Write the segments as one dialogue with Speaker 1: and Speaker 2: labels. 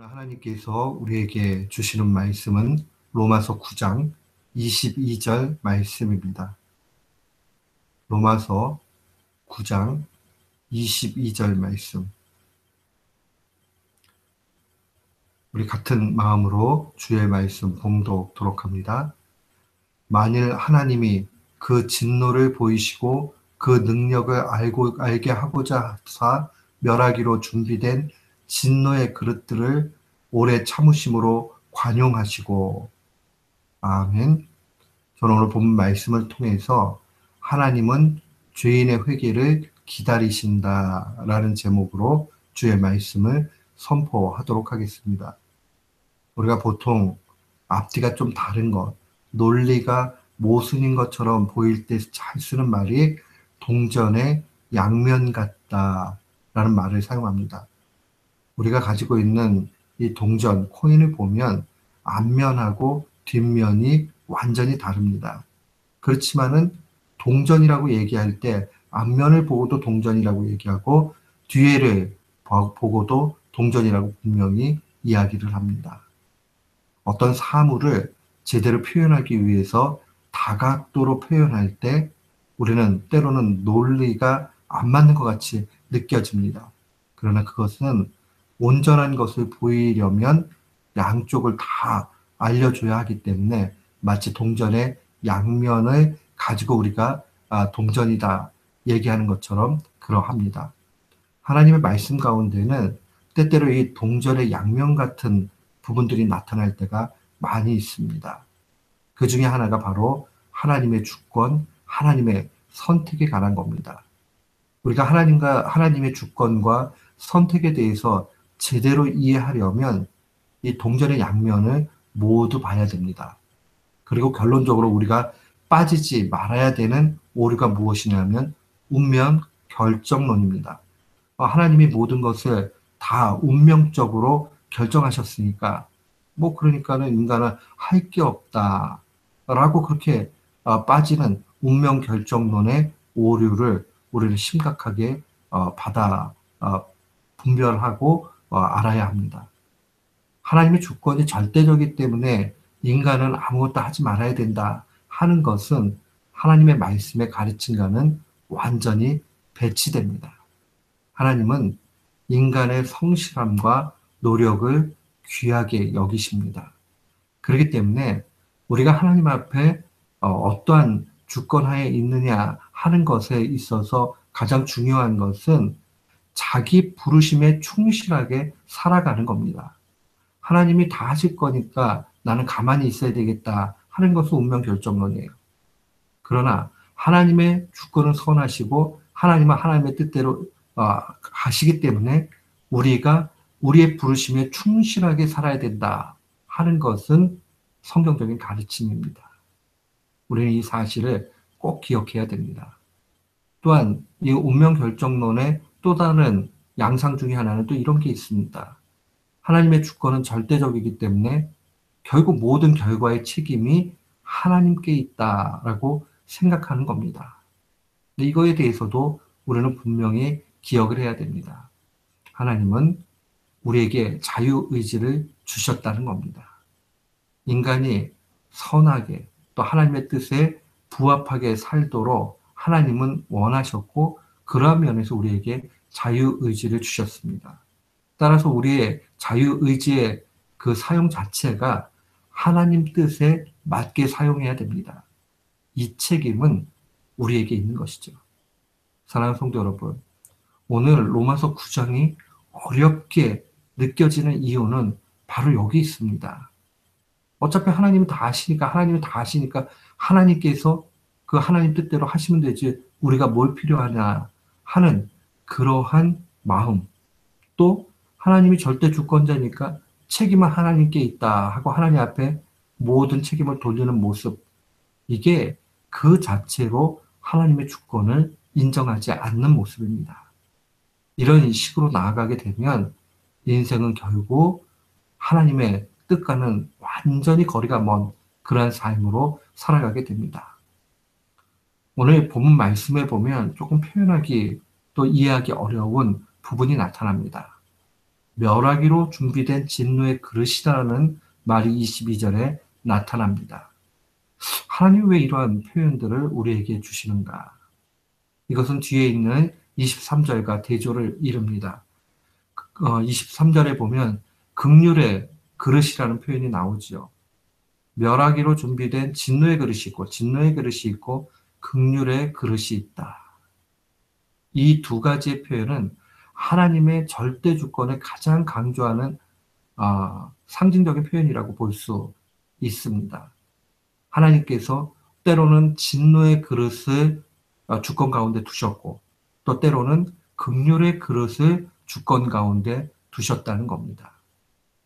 Speaker 1: 오늘 하나님께서 우리에게 주시는 말씀은 로마서 9장 22절 말씀입니다. 로마서 9장 22절 말씀. 우리 같은 마음으로 주의 말씀 봉독토록 합니다. 만일 하나님이 그 진노를 보이시고 그 능력을 알고 알게 하고자 하사 멸하기로 준비된 진노의 그릇들을 오래 참으심으로 관용하시고 아멘. 저는 오늘 본 말씀을 통해서 하나님은 죄인의 회개를 기다리신다라는 제목으로 주의 말씀을 선포하도록 하겠습니다. 우리가 보통 앞뒤가 좀 다른 것, 논리가 모순인 것처럼 보일 때 잘 쓰는 말이 동전의 양면 같다라는 말을 사용합니다. 우리가 가지고 있는 이 동전, 코인을 보면 앞면하고 뒷면이 완전히 다릅니다. 그렇지만은 동전이라고 얘기할 때 앞면을 보고도 동전이라고 얘기하고 뒤에를 보고도 동전이라고 분명히 이야기를 합니다. 어떤 사물을 제대로 표현하기 위해서 다각도로 표현할 때 우리는 때로는 논리가 안 맞는 것 같이 느껴집니다. 그러나 그것은 온전한 것을 보이려면 양쪽을 다 알려줘야 하기 때문에 마치 동전의 양면을 가지고 우리가 아, 동전이다 얘기하는 것처럼 그러합니다. 하나님의 말씀 가운데는 때때로 이 동전의 양면 같은 부분들이 나타날 때가 많이 있습니다. 그 중에 하나가 바로 하나님의 주권, 하나님의 선택에 관한 겁니다. 우리가 하나님과 하나님의 주권과 선택에 대해서 제대로 이해하려면 이 동전의 양면을 모두 봐야 됩니다. 그리고 결론적으로 우리가 빠지지 말아야 되는 오류가 무엇이냐면 운명 결정론입니다. 어, 하나님이 모든 것을 다 운명적으로 결정하셨으니까 뭐 그러니까는 인간은 할 게 없다라고 그렇게 어, 빠지는 운명 결정론의 오류를 우리는 심각하게 어, 받아 분별하고 어, 알아야 합니다. 하나님의 주권이 절대적이기 때문에 인간은 아무것도 하지 말아야 된다 하는 것은 하나님의 말씀의 가르침과는 완전히 배치됩니다. 하나님은 인간의 성실함과 노력을 귀하게 여기십니다. 그렇기 때문에 우리가 하나님 앞에 어, 어떠한 주권하에 있느냐 하는 것에 있어서 가장 중요한 것은 자기 부르심에 충실하게 살아가는 겁니다. 하나님이 다 하실 거니까 나는 가만히 있어야 되겠다 하는 것은 운명 결정론이에요. 그러나 하나님의 주권은 선하시고 하나님은 하나님의 뜻대로 어, 하시기 때문에 우리가 우리의 부르심에 충실하게 살아야 된다 하는 것은 성경적인 가르침입니다. 우리는 이 사실을 꼭 기억해야 됩니다. 또한 이 운명 결정론의 또 다른 양상 중의 하나는 또 이런 게 있습니다. 하나님의 주권은 절대적이기 때문에 결국 모든 결과의 책임이 하나님께 있다라고 생각하는 겁니다. 근데 이거에 대해서도 우리는 분명히 기억을 해야 됩니다. 하나님은 우리에게 자유 의지를 주셨다는 겁니다. 인간이 선하게 또 하나님의 뜻에 부합하게 살도록 하나님은 원하셨고 그러한 면에서 우리에게 자유의지를 주셨습니다. 따라서 우리의 자유의지의 그 사용 자체가 하나님 뜻에 맞게 사용해야 됩니다. 이 책임은 우리에게 있는 것이죠. 사랑하는 성도 여러분, 오늘 로마서 9장이 어렵게 느껴지는 이유는 바로 여기 있습니다. 어차피 하나님은 다 아시니까, 하나님은 다 아시니까 하나님께서 그 하나님 뜻대로 하시면 되지 우리가 뭘 필요하냐 하는 그러한 마음 또 하나님이 절대 주권자니까 책임은 하나님께 있다 하고 하나님 앞에 모든 책임을 돌리는 모습 이게 그 자체로 하나님의 주권을 인정하지 않는 모습입니다. 이런 식으로 나아가게 되면 인생은 결국 하나님의 뜻과는 완전히 거리가 먼 그러한 삶으로 살아가게 됩니다. 오늘 본문 말씀에 보면 조금 표현하기 또 이해하기 어려운 부분이 나타납니다. 멸하기로 준비된 진노의 그릇이라는 말이 22절에 나타납니다. 하나님 왜 이러한 표현들을 우리에게 주시는가? 이것은 뒤에 있는 23절과 대조를 이룹니다. 23절에 어, 보면 극률의 그릇이라는 표현이 나오죠. 멸하기로 준비된 진노의 그릇이 있고 진노의 그릇이 있고 극률의 그릇이 있다. 이 두 가지의 표현은 하나님의 절대 주권을 가장 강조하는 어, 상징적인 표현이라고 볼 수 있습니다. 하나님께서 때로는 진노의 그릇을 어, 주권 가운데 두셨고 또 때로는 극률의 그릇을 주권 가운데 두셨다는 겁니다.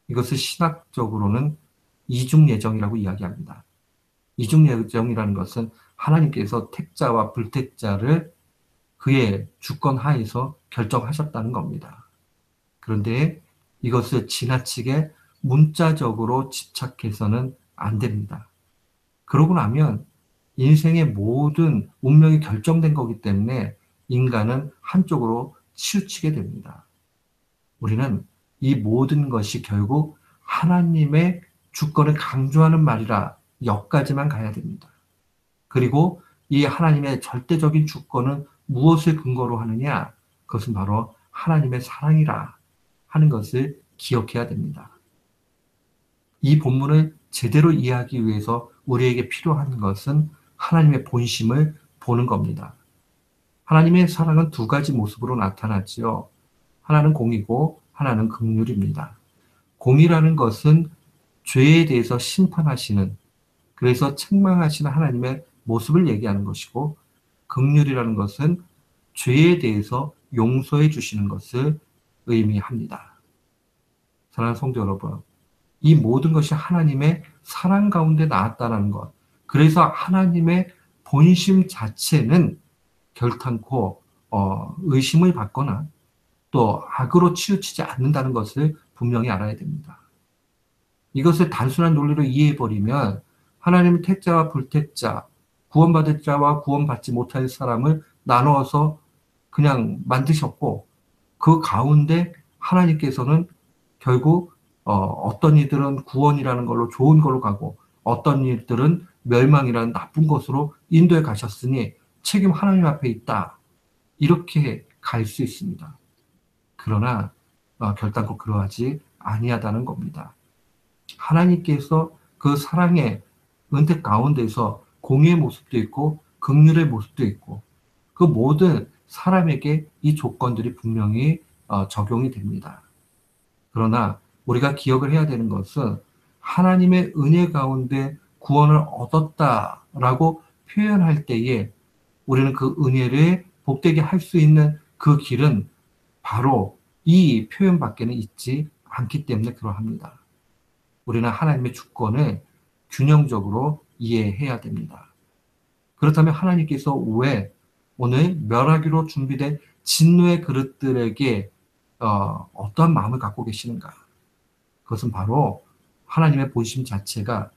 Speaker 1: 이것을 신학적으로는 이중 예정이라고 이야기합니다. 이중 예정이라는 것은 하나님께서 택자와 불택자를 그의 주권 하에서 결정하셨다는 겁니다. 그런데 이것을 지나치게 문자적으로 집착해서는 안 됩니다. 그러고 나면 인생의 모든 운명이 결정된 거기 때문에 인간은 한쪽으로 치우치게 됩니다. 우리는 이 모든 것이 결국 하나님의 주권을 강조하는 말이라 여기까지만 가야 됩니다. 그리고 이 하나님의 절대적인 주권은 무엇을 근거로 하느냐? 그것은 바로 하나님의 사랑이라 하는 것을 기억해야 됩니다. 이 본문을 제대로 이해하기 위해서 우리에게 필요한 것은 하나님의 본심을 보는 겁니다. 하나님의 사랑은 두 가지 모습으로 나타났지요. 하나는 공이고 하나는 극률입니다. 공이라는 것은 죄에 대해서 심판하시는 그래서 책망하시는 하나님의 모습을 얘기하는 것이고 극률이라는 것은 죄에 대해서 용서해 주시는 것을 의미합니다. 사랑하는 성도 여러분, 이 모든 것이 하나님의 사랑 가운데 나왔다는 것. 그래서 하나님의 본심 자체는 결탄코 어, 의심을 받거나 또 악으로 치우치지 않는다는 것을 분명히 알아야 됩니다. 이것을 단순한 논리로 이해해버리면 하나님의 택자와 불택자, 구원받을 자와 구원받지 못할 사람을 나누어서 그냥 만드셨고 그 가운데 하나님께서는 결국 어, 떤 이들은 구원이라는 걸로 좋은 걸로 가고 어떤 이들은 멸망이라는 나쁜 것으로 인도에 가셨으니 책임 하나님 앞에 있다. 이렇게 갈 수 있습니다. 그러나 어, 결단코 그러하지 아니하다는 겁니다. 하나님께서 그 사랑의 은택 가운데서 공의의 모습도 있고 극률의 모습도 있고 그 모든 사람에게 이 조건들이 분명히 어, 적용이 됩니다. 그러나 우리가 기억을 해야 되는 것은 하나님의 은혜 가운데 구원을 얻었다라고 표현할 때에 우리는 그 은혜를 복되게 할 수 있는 그 길은 바로 이 표현 밖에는 있지 않기 때문에 그러합니다. 우리는 하나님의 주권을 균형적으로 이해해야 됩니다. 그렇다면 하나님께서 왜 오늘 멸하기로 준비된 진노의 그릇들에게 어, 어떠한 마음을 갖고 계시는가? 그것은 바로 하나님의 본심 자체가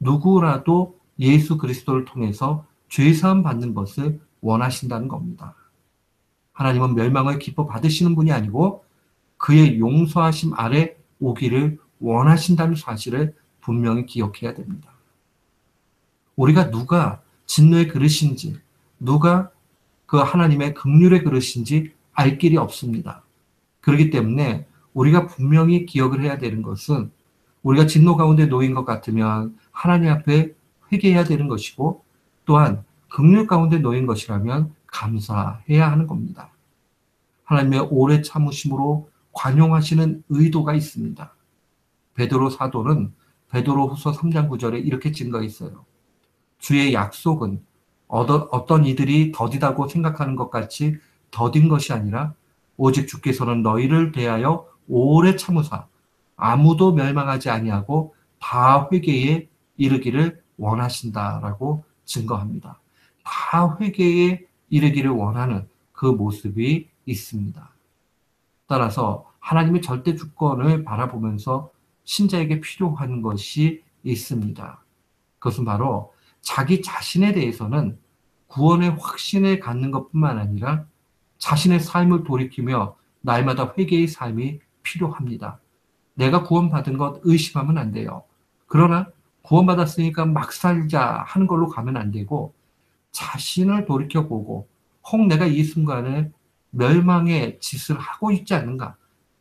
Speaker 1: 누구라도 예수 그리스도를 통해서 죄사함 받는 것을 원하신다는 겁니다. 하나님은 멸망을 기뻐 받으시는 분이 아니고 그의 용서하심 아래 오기를 원하신다는 사실을 분명히 기억해야 됩니다. 우리가 누가 진노의 그릇인지, 누가 그 하나님의 극률의 그릇인지 알 길이 없습니다. 그렇기 때문에 우리가 분명히 기억을 해야 되는 것은 우리가 진노 가운데 놓인 것 같으면 하나님 앞에 회개해야 되는 것이고 또한 극률 가운데 놓인 것이라면 감사해야 하는 겁니다. 하나님의 오래 참으심으로 관용하시는 의도가 있습니다. 베드로 사도는 베드로 후서 3장 9절에 이렇게 증거 있어요. 주의 약속은 어떤 이들이 더디다고 생각하는 것 같이 더딘 것이 아니라 오직 주께서는 너희를 대하여 오래 참으사 아무도 멸망하지 아니하고 다 회개에 이르기를 원하신다라고 증거합니다. 다 회개에 이르기를 원하는 그 모습이 있습니다. 따라서 하나님의 절대 주권을 바라보면서 신자에게 필요한 것이 있습니다. 그것은 바로 자기 자신에 대해서는 구원의 확신을 갖는 것뿐만 아니라 자신의 삶을 돌이키며 날마다 회개의 삶이 필요합니다. 내가 구원받은 것 의심하면 안 돼요. 그러나 구원받았으니까 막 살자 하는 걸로 가면 안 되고 자신을 돌이켜보고 혹 내가 이 순간에 멸망의 짓을 하고 있지 않는가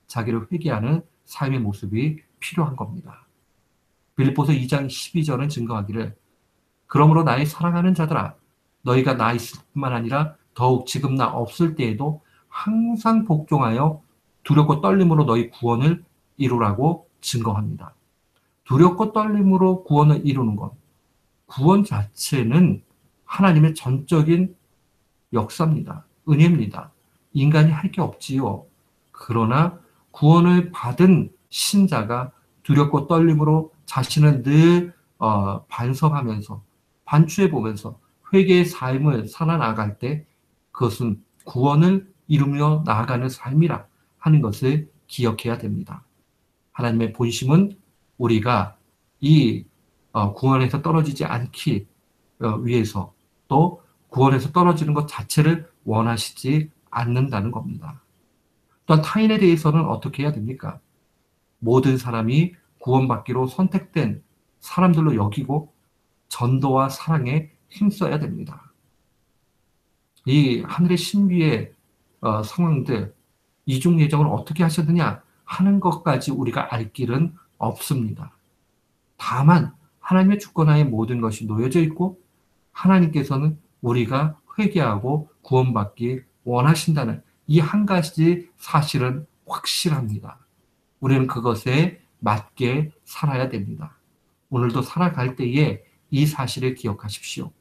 Speaker 1: 자기를 회개하는 삶의 모습이 필요한 겁니다. 빌립보서 2장 12절은 증거하기를 그러므로 나의 사랑하는 자들아 너희가 나 있을 뿐만 아니라 더욱 지금 나 없을 때에도 항상 복종하여 두렵고 떨림으로 너희 구원을 이루라고 증거합니다. 두렵고 떨림으로 구원을 이루는 것. 구원 자체는 하나님의 전적인 역사입니다. 은혜입니다. 인간이 할 게 없지요. 그러나 구원을 받은 신자가 두렵고 떨림으로 자신을 늘 어, 반성하면서 반추해 보면서 회개의 삶을 살아나갈 때 그것은 구원을 이루며 나아가는 삶이라 하는 것을 기억해야 됩니다. 하나님의 본심은 우리가 이 어, 구원에서 떨어지지 않기 어, 위해서 또 구원에서 떨어지는 것 자체를 원하시지 않는다는 겁니다. 또한 타인에 대해서는 어떻게 해야 됩니까? 모든 사람이 구원받기로 선택된 사람들로 여기고 전도와 사랑에 힘써야 됩니다. 이 하늘의 신비의 어, 상황들, 이중 예정을 어떻게 하셨느냐 하는 것까지 우리가 알 길은 없습니다. 다만 하나님의 주권하에 모든 것이 놓여져 있고 하나님께서는 우리가 회개하고 구원받기 원하신다는 이 한 가지 사실은 확실합니다. 우리는 그것에 맞게 살아야 됩니다. 오늘도 살아갈 때에 이 사실을 기억하십시오.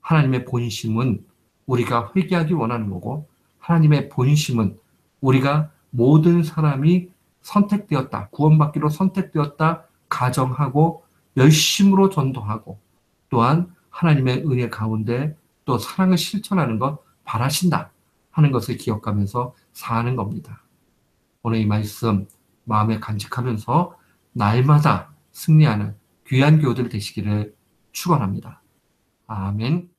Speaker 1: 하나님의 본심은 우리가 회개하기 원하는 거고 하나님의 본심은 우리가 모든 사람이 선택되었다, 구원받기로 선택되었다 가정하고 열심으로 전도하고 또한 하나님의 은혜 가운데 또 사랑을 실천하는 것 바라신다 하는 것을 기억하면서 사는 겁니다. 오늘 이 말씀 마음에 간직하면서 날마다 승리하는 귀한 교들 되시기를 축원합니다. 아멘.